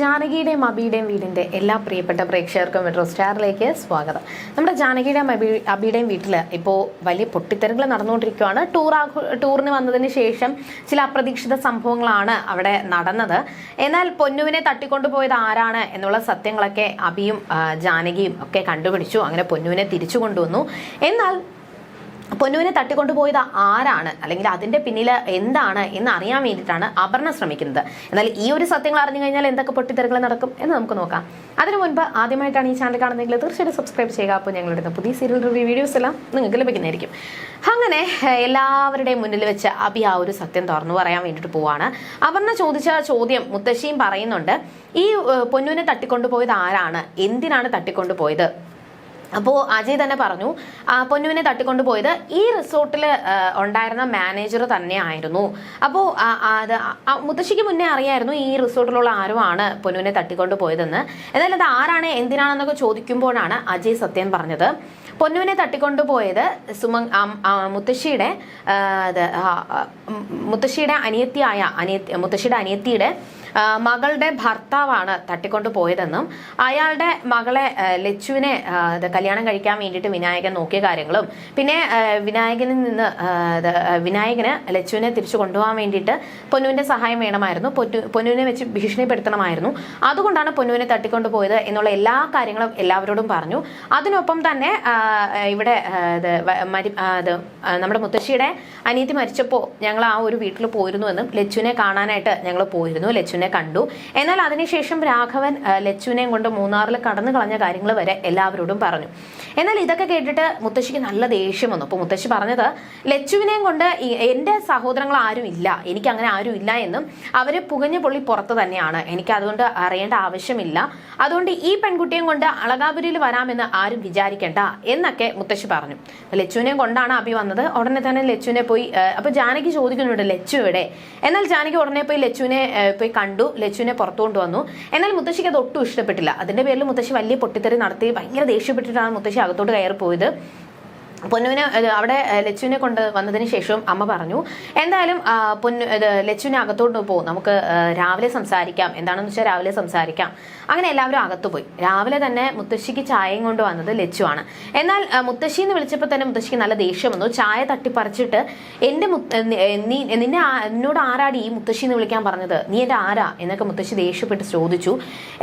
ജാനകിയുടെയും അബിയുടെയും വീടിന്റെ എല്ലാ പ്രിയപ്പെട്ട പ്രേക്ഷകർക്കും മെട്രോ സ്റ്റാറിലേക്ക് സ്വാഗതം. നമ്മുടെ ജാനകിയുടെയും അബി അബിയുടെയും വീട്ടിൽ ഇപ്പോൾ വലിയ പൊട്ടിത്തെറികൾ നടന്നുകൊണ്ടിരിക്കുകയാണ് ടൂർ ആഘോ ടൂറിന് വന്നതിന് ശേഷം ചില അപ്രതീക്ഷിത സംഭവങ്ങളാണ് അവിടെ നടന്നത്. എന്നാൽ പൊന്നുവിനെ തട്ടിക്കൊണ്ടുപോയത് ആരാണ് എന്നുള്ള സത്യങ്ങളൊക്കെ അബിയും ജാനകിയും ഒക്കെ കണ്ടുപിടിച്ചു. അങ്ങനെ പൊന്നുവിനെ തിരിച്ചു കൊണ്ടുവന്നു. എന്നാൽ പൊന്നുവിനെ തട്ടിക്കൊണ്ടുപോയത് ആരാണ്? അല്ലെങ്കിൽ അതിന്റെ പിന്നിൽ എന്താണ് എന്ന് അറിയാൻ വേണ്ടിയിട്ടാണ് അപർണ ശ്രമിക്കുന്നത്. എന്നാൽ ഈ ഒരു സത്യങ്ങൾ അറിഞ്ഞു കഴിഞ്ഞാൽ എന്തൊക്കെ പൊട്ടിത്തെറികൾ നടക്കും എന്ന് നമുക്ക് നോക്കാം. അതിനു മുൻപ് ആദ്യമായിട്ടാണ് ഈ ചാനൽ കാണുന്നതെങ്കിൽ തീർച്ചയായിട്ടും സബ്സ്ക്രൈബ് ചെയ്യുക. അപ്പോൾ ഞങ്ങളുടെ പുതിയ സീരിയൽ റിവ്യൂ വീഡിയോസ് എല്ലാം നിങ്ങൾക്ക് ലഭിക്കുന്നതായിരിക്കും. അങ്ങനെ എല്ലാവരുടെയും മുന്നിൽ വെച്ച് അബി ആ ഒരു സത്യം തുറന്നു പറയാൻ വേണ്ടിയിട്ട് പോവാണ്. അപർണ ചോദിച്ച ചോദ്യം മുത്തശ്ശിയും പറയുന്നുണ്ട്. ഈ പൊന്നുവിനെ തട്ടിക്കൊണ്ടുപോയത് ആരാണ്? എന്തിനാണ് തട്ടിക്കൊണ്ടുപോയത്? അപ്പോൾ അജയ് തന്നെ പറഞ്ഞു പൊന്നുവിനെ തട്ടിക്കൊണ്ട് പോയത് ഈ റിസോർട്ടിൽ ഉണ്ടായിരുന്ന മാനേജർ തന്നെയായിരുന്നു. അപ്പോൾ അത് മുത്തശ്ശിക്ക് മുന്നേ അറിയായിരുന്നു ഈ റിസോർട്ടിലുള്ള ആരുമാണ് പൊന്നുവിനെ തട്ടിക്കൊണ്ട് പോയതെന്ന് എന്നാലും അത് ആരാണ് എന്തിനാണെന്നൊക്കെ ചോദിക്കുമ്പോഴാണ് അജയ് സത്യം പറഞ്ഞത്. പൊന്നുവിനെ തട്ടിക്കൊണ്ടുപോയത് സുമങ് സുമ മുത്തശ്ശിയുടെ മുത്തശ്ശിയുടെ അനിയത്തിയായ അനിയ മുത്തശ്ശിയുടെ അനിയത്തിയുടെ മകളുടെ ഭർത്താവാണ് തട്ടിക്കൊണ്ട് പോയതെന്നും അയാളുടെ മകളെ ലച്ചുവിനെ കല്യാണം കഴിക്കാൻ വേണ്ടിയിട്ട് വിനായകൻ നോക്കിയ കാര്യങ്ങളും പിന്നെ വിനായകനിൽ നിന്ന് വിനായകന് ലച്ചുവിനെ തിരിച്ചു കൊണ്ടുപോകാൻ വേണ്ടിയിട്ട് പൊന്നുവിന്റെ സഹായം വേണമായിരുന്നു. പൊന്നുവിനെ വെച്ച് ഭീഷണിപ്പെടുത്തണമായിരുന്നു. അതുകൊണ്ടാണ് പൊന്നുവിനെ തട്ടിക്കൊണ്ട് പോയത് എന്നുള്ള എല്ലാ കാര്യങ്ങളും എല്ലാവരോടും പറഞ്ഞു. അതിനൊപ്പം തന്നെ ഇവിടെ നമ്മുടെ മുത്തശ്ശിയുടെ അനീതി മരിച്ചപ്പോൾ ഞങ്ങൾ ആ ഒരു വീട്ടിൽ പോയിരുന്നു എന്നും ലച്ചുവിനെ കാണാനായിട്ട് ഞങ്ങൾ പോയിരുന്നു. ലച്ചുവിനെ കണ്ടു. എന്നാൽ അതിനുശേഷം രാഘവൻ ലച്ചുവിനെയും കൊണ്ട് മൂന്നാറിൽ കടന്നു കളഞ്ഞ കാര്യങ്ങൾ വരെ എല്ലാവരോടും പറഞ്ഞു. എന്നാൽ ഇതൊക്കെ കേട്ടിട്ട് മുത്തശ്ശിക്ക് നല്ല ദേഷ്യം വന്നു. അപ്പോൾ മുത്തശ്ശി പറഞ്ഞത് ലച്ചുവിനെയും കൊണ്ട് എന്റെ സഹോദരങ്ങൾ ആരും ഇല്ല. എനിക്ക് അങ്ങനെ ആരും ഇല്ല എന്നും അവർ പുകഞ്ഞ പൊള്ളി പുറത്ത് തന്നെയാണ്. എനിക്ക് അതുകൊണ്ട് അറിയേണ്ട ആവശ്യമില്ല. അതുകൊണ്ട് ഈ പെൺകുട്ടിയും കൊണ്ട് അളകാപുരിയിൽ വരാമെന്ന് ആരും വിചാരിക്കേണ്ട എന്നൊക്കെ മുത്തശ്ശി പറഞ്ഞു. ലച്ചുവിനെയും കൊണ്ടാണ് അഭി വന്നത്. ഉടനെ തന്നെ ലച്ചുവിനെ പോയി അപ്പോൾ അപ്പൊ ജാനകി ചോദിക്കുന്നുണ്ട് ലച്ചു എവിടെ? എന്നാൽ ജാനകി ഉടനെ പോയി ലച്ചുവിനെ പോയി കണ്ടു ലച്ചുവിനെ പുറത്തു വന്നു. എന്നാൽ മുത്തശ്ശിക്ക് അത് ഒട്ടും ഇഷ്ടപ്പെട്ടില്ല. അതിന്റെ പേരിൽ മുത്തശ്ശി വലിയ പൊട്ടിത്തെറി നടത്തി ഭയങ്കര ദേഷ്യപ്പെട്ടിട്ടാണ് മുത്തശ്ശി അകത്തോട്ട് കയറി പോയത് പൊന്നുവിനെ അവിടെ ലച്ചുവിനെ കൊണ്ട് വന്നതിന് ശേഷം അമ്മ പറഞ്ഞു എന്തായാലും പൊന്നു ലച്ചുവിനെ അകത്തോട്ട് പോകും. നമുക്ക് രാവിലെ സംസാരിക്കാം. എന്താണെന്ന് വെച്ചാൽ രാവിലെ സംസാരിക്കാം. അങ്ങനെ എല്ലാവരും അകത്തു പോയി. രാവിലെ തന്നെ മുത്തശ്ശിക്ക് ചായയും കൊണ്ട് വന്നത് ലച്ചുവാണ്. എന്നാൽ മുത്തശ്ശി എന്ന് വിളിച്ചപ്പോൾ തന്നെ മുത്തശ്ശിക്ക് നല്ല ദേഷ്യം വന്നു. ചായ തട്ടിപ്പറിച്ചിട്ട് എന്റെ നീ നിന്നെ എന്നോട് ആരാടി ഈ മുത്തശ്ശി എന്ന് വിളിക്കാൻ പറഞ്ഞത്? നീ എന്റെ ആരാ? എന്നൊക്കെ മുത്തശ്ശി ദേഷ്യപ്പെട്ട് ചോദിച്ചു.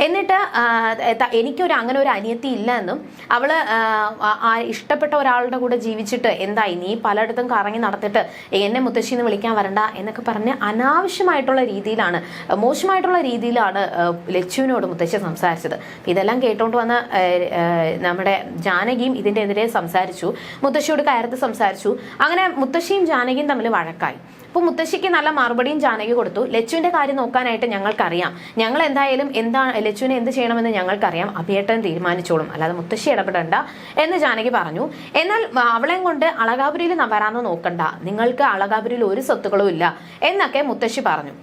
എന്നിട്ട് എനിക്കൊരു അങ്ങനെ ഒരു അനിയത്തി ഇല്ല എന്നും അവൾ ഇഷ്ടപ്പെട്ട ഒരാളുടെ കൂടെ ജീവിച്ചിട്ട് എന്തായി? നീ പലയിടത്തും കറങ്ങി നടത്തിട്ട് എന്നെ മുത്തശ്ശി എന്ന് വിളിക്കാൻ വരണ്ട എന്നൊക്കെ പറഞ്ഞ് അനാവശ്യമായിട്ടുള്ള രീതിയിലാണ് മോശമായിട്ടുള്ള രീതിയിലാണ് ലച്ചുവിനോട് മുത്തശ്ശി സംസാരിച്ചത്. ഇതെല്ലാം കേട്ടോണ്ട് വന്ന നമ്മുടെ ജാനകിയും ഇതിന്റെ എതിരെ സംസാരിച്ചു. മുത്തശ്ശിയോട് കയർത്ത് സംസാരിച്ചു. അങ്ങനെ മുത്തശ്ശിയും ജാനകിയും തമ്മിൽ വഴക്കായി. അപ്പോൾ മുത്തശ്ശിക്ക് നല്ല മറുപടിയും ജാനകി കൊടുത്തു. ലച്ചുവിന്റെ കാര്യം നോക്കാനായിട്ട് ഞങ്ങൾക്കറിയാം. ഞങ്ങൾ എന്തായാലും എന്താണ് ലച്ചുവിനെ എന്ത് ചെയ്യണമെന്ന് ഞങ്ങൾക്കറിയാം. അഭിയേട്ടൻ തീരുമാനിച്ചോളും. അല്ലാതെ മുത്തശ്ശി ഇടപെടണ്ട എന്ന് ജാനകി പറഞ്ഞു. എന്നാൽ അവളെ അവളെയും കൊണ്ട് അളകാപുരിയിൽ വരാന്ന് നോക്കണ്ട. നിങ്ങൾക്ക് അളകാപുരിയിൽ ഒരു സ്വത്തുക്കളും ഇല്ല എന്നൊക്കെ മുത്തശ്ശി പറഞ്ഞു.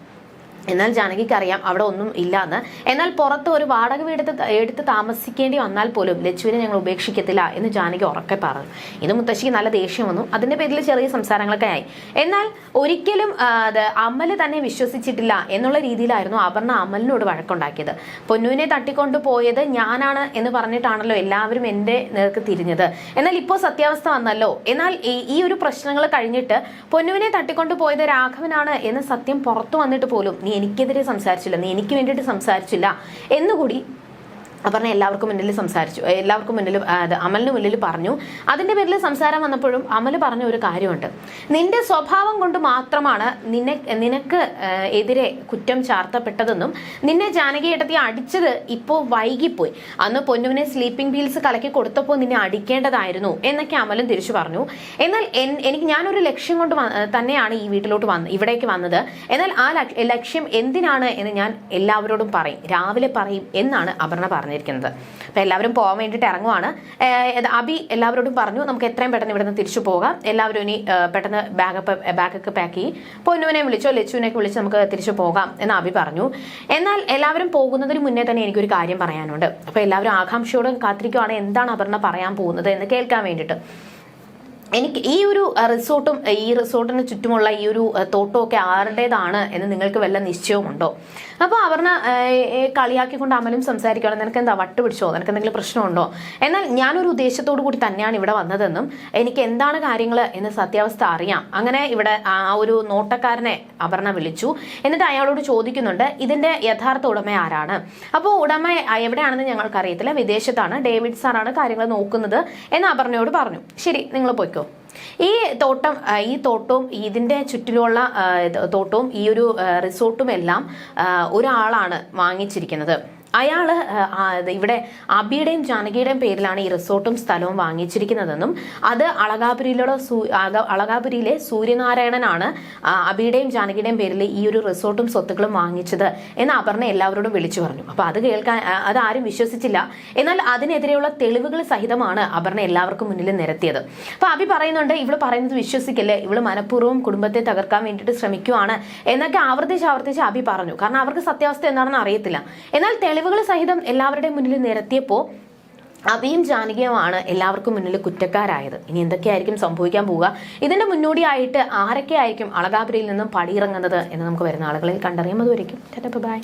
എന്നാൽ ജാനകിക്ക് അറിയാം അവിടെ ഒന്നും ഇല്ലാന്ന്. എന്നാൽ പുറത്ത് ഒരു വാടക വീടെടുത്ത് എടുത്ത് താമസിക്കേണ്ടി വന്നാൽ പോലും ലച്ചുവിനെ ഞങ്ങൾ ഉപേക്ഷിക്കത്തില്ല എന്ന് ജാനകി ഉറക്കെ പറഞ്ഞു. ഇത് മുത്തശ്ശിക്ക് നല്ല ദേഷ്യം വന്നു. അതിന്റെ പേരിൽ ചെറിയ സംസാരങ്ങളൊക്കെ ആയി. എന്നാൽ ഒരിക്കലും അമൽ തന്നെ വിശ്വസിച്ചിട്ടില്ല എന്നുള്ള രീതിയിലായിരുന്നു അപർണ അമലിനോട് വഴക്കുണ്ടാക്കിയത്. പൊന്നുവിനെ തട്ടിക്കൊണ്ട് പോയത് ഞാനാണ് എന്ന് പറഞ്ഞിട്ടാണല്ലോ എല്ലാവരും എന്റെ നേർക്ക് തിരിഞ്ഞത്. എന്നാൽ ഇപ്പോൾ സത്യാവസ്ഥ വന്നല്ലോ. എന്നാൽ ഈ ഒരു പ്രശ്നങ്ങൾ കഴിഞ്ഞിട്ട് പൊന്നുവിനെ തട്ടിക്കൊണ്ട് പോയത് രാഘവനാണ് എന്ന് സത്യം പുറത്തു വന്നിട്ട് പോലും നീ എനിക്കെതിരെ സംസാരിച്ചില്ല നീ എനിക്ക് വേണ്ടിയിട്ട് സംസാരിച്ചില്ല എന്നുകൂടി അപർണ എല്ലാവർക്കും മുന്നിൽ സംസാരിച്ചു. എല്ലാവർക്കും മുന്നിൽ അമലിന് മുന്നിൽ പറഞ്ഞു. അതിന്റെ പേരിൽ സംസാരം വന്നപ്പോഴും അമൽ പറഞ്ഞ ഒരു കാര്യമുണ്ട്. നിന്റെ സ്വഭാവം കൊണ്ട് മാത്രമാണ് നിന്നെ നിനക്ക് എതിരെ കുറ്റം ചാർത്തപ്പെട്ടതെന്നും നിന്നെ ജാനകി ഏട്ടത്തി അടിച്ചത് ഇപ്പോൾ വൈകിപ്പോയി. അന്ന് പൊന്നുവിനെ സ്ലീപ്പിംഗ് പീൽസ് കലക്കി കൊടുത്തപ്പോൾ നിന്നെ അടിക്കേണ്ടതായിരുന്നു എന്നൊക്കെ അമലും തിരിച്ചു പറഞ്ഞു. എന്നാൽ എനിക്ക് ഞാനൊരു ലക്ഷ്യം കൊണ്ട് തന്നെയാണ് ഈ വീട്ടിലോട്ട് വന്ന് ഇവിടേക്ക് വന്നത്. എന്നാൽ ആ ലക്ഷ്യം എന്തിനാണ് എന്ന് ഞാൻ എല്ലാവരോടും പറയും. രാവിലെ പറയും എന്നാണ് അപർണ പറഞ്ഞിരിക്കുന്നത് അപ്പോൾ എല്ലാവരും പോകാൻ വേണ്ടിയിട്ട് ഇറങ്ങുവാണ്. അബി എല്ലാവരോടും പറഞ്ഞു നമുക്ക് എത്രയും പെട്ടെന്ന് ഇവിടെ നിന്ന് തിരിച്ചു പോകാം. എല്ലാവരും ഇനി പെട്ടെന്ന് ബാഗ് ബാഗൊക്കെ പാക്ക് ചെയ്യും. പൊന്നുവിനെ വിളിച്ചോ ലച്ചുവിനെയൊക്കെ വിളിച്ച് നമുക്ക് തിരിച്ചു പോകാം എന്ന് അബി പറഞ്ഞു. എന്നാൽ എല്ലാവരും പോകുന്നതിന് മുന്നേ തന്നെ എനിക്കൊരു കാര്യം പറയാനുണ്ട്. അപ്പോൾ എല്ലാവരും ആകാംക്ഷയോടെ കാത്തിരിക്കുവാണ്. എന്താണ് അപർണ പറയാൻ പോകുന്നത് എന്ന് കേൾക്കാൻ വേണ്ടിയിട്ട്. എനിക്ക് ഈ ഒരു റിസോർട്ടും ഈ റിസോർട്ടിന് ചുറ്റുമുള്ള ഈ ഒരു തോട്ടമൊക്കെ ആരുടേതാണ് എന്ന് നിങ്ങൾക്ക് വല്ല നിശ്ചയവുമുണ്ടോ? അപ്പോൾ അപർണ കളിയാക്കിക്കൊണ്ട് അമലും സംസാരിക്കുകയാണ്. നിനക്ക് എന്താ വട്ട് പിടിച്ചോ നിനക്ക് എന്തെങ്കിലും പ്രശ്നമുണ്ടോ? എന്നാൽ ഞാനൊരു ഉദ്ദേശത്തോടു കൂടി തന്നെയാണ് ഇവിടെ വന്നതെന്നും എനിക്ക് എന്താണ് കാര്യങ്ങൾ എന്ന് സത്യാവസ്ഥ അറിയാം. അങ്ങനെ ഇവിടെ ആ ഒരു നോട്ടക്കാരനെ അപർണ വിളിച്ചു. എന്നിട്ട് അയാളോട് ചോദിക്കുന്നുണ്ട് ഇതിന്റെ യഥാർത്ഥ ഉടമ ആരാണ്? അപ്പോൾ ഉടമ എവിടെയാണെന്ന് ഞങ്ങൾക്ക് അറിയത്തില്ല വിദേശത്താണ്. ഡേവിഡ് സാറാണ് കാര്യങ്ങൾ നോക്കുന്നത് എന്ന് അപർണയോട് പറഞ്ഞു. ശരി നിങ്ങൾ പോയിക്കോ. ഈ തോട്ടം ഈ തോട്ടവും ഇതിന്റെ ചുറ്റിലുള്ള തോട്ടവും ഈ ഒരു റിസോർട്ടും എല്ലാം ഒരാളാണ് വാങ്ങിച്ചിരിക്കുന്നത്. ഇത് ഇവിടെ അബിയുടെയും ജാനകിയുടെയും പേരിലാണ് ഈ റിസോർട്ടും സ്ഥലവും വാങ്ങിച്ചിരിക്കുന്നതെന്നും അത് അളകാപുരിയിലുള്ള അളകാപുരിയിലെ സൂര്യനാരായണനാണ് അബിയുടെയും ജാനകിയുടെയും പേരിൽ ഈ ഒരു റിസോർട്ടും സ്വത്തുക്കളും വാങ്ങിച്ചത് എന്ന് അപർണ എല്ലാവരോടും വിളിച്ചു പറഞ്ഞു. അപ്പൊ അത് കേൾക്കാൻ അത് ആരും വിശ്വസിച്ചില്ല. എന്നാൽ അതിനെതിരെയുള്ള തെളിവുകൾ സഹിതമാണ് അപർണ എല്ലാവർക്കും മുന്നിൽ നിരത്തിയത്. അപ്പൊ അബി പറയുന്നുണ്ട് ഇവൾ പറയുന്നത് വിശ്വസിക്കല്ലേ? ഇവൾ മനഃപൂർവം കുടുംബത്തെ തകർക്കാൻ വേണ്ടിയിട്ട് ശ്രമിക്കുവാണ്. എന്നൊക്കെ ആവർത്തിച്ച് ആവർത്തിച്ച് അബി പറഞ്ഞു. കാരണം അവർക്ക് സത്യാവസ്ഥ എന്താണെന്ന് അറിയത്തില്ല. എന്നാൽ തെളിവുകൾ സഹിതം എല്ലാവരുടെയും മുന്നിൽ നിരത്തിയപ്പോൾ അബിയും ജാനകിയുമാണ് എല്ലാവർക്കും മുന്നിൽ കുറ്റക്കാരായത്. ഇനി എന്തൊക്കെയായിരിക്കും സംഭവിക്കാൻ പോവുക? ഇതിന്റെ മുന്നോടിയായിട്ട് ആരൊക്കെയായിരിക്കും അളകാപുരിയിൽ നിന്നും പടിയിറങ്ങുന്നത് എന്ന് നമുക്ക് വരുന്ന ആളുകളിൽ കണ്ടറിയാം. അതുവരെയും ബൈ.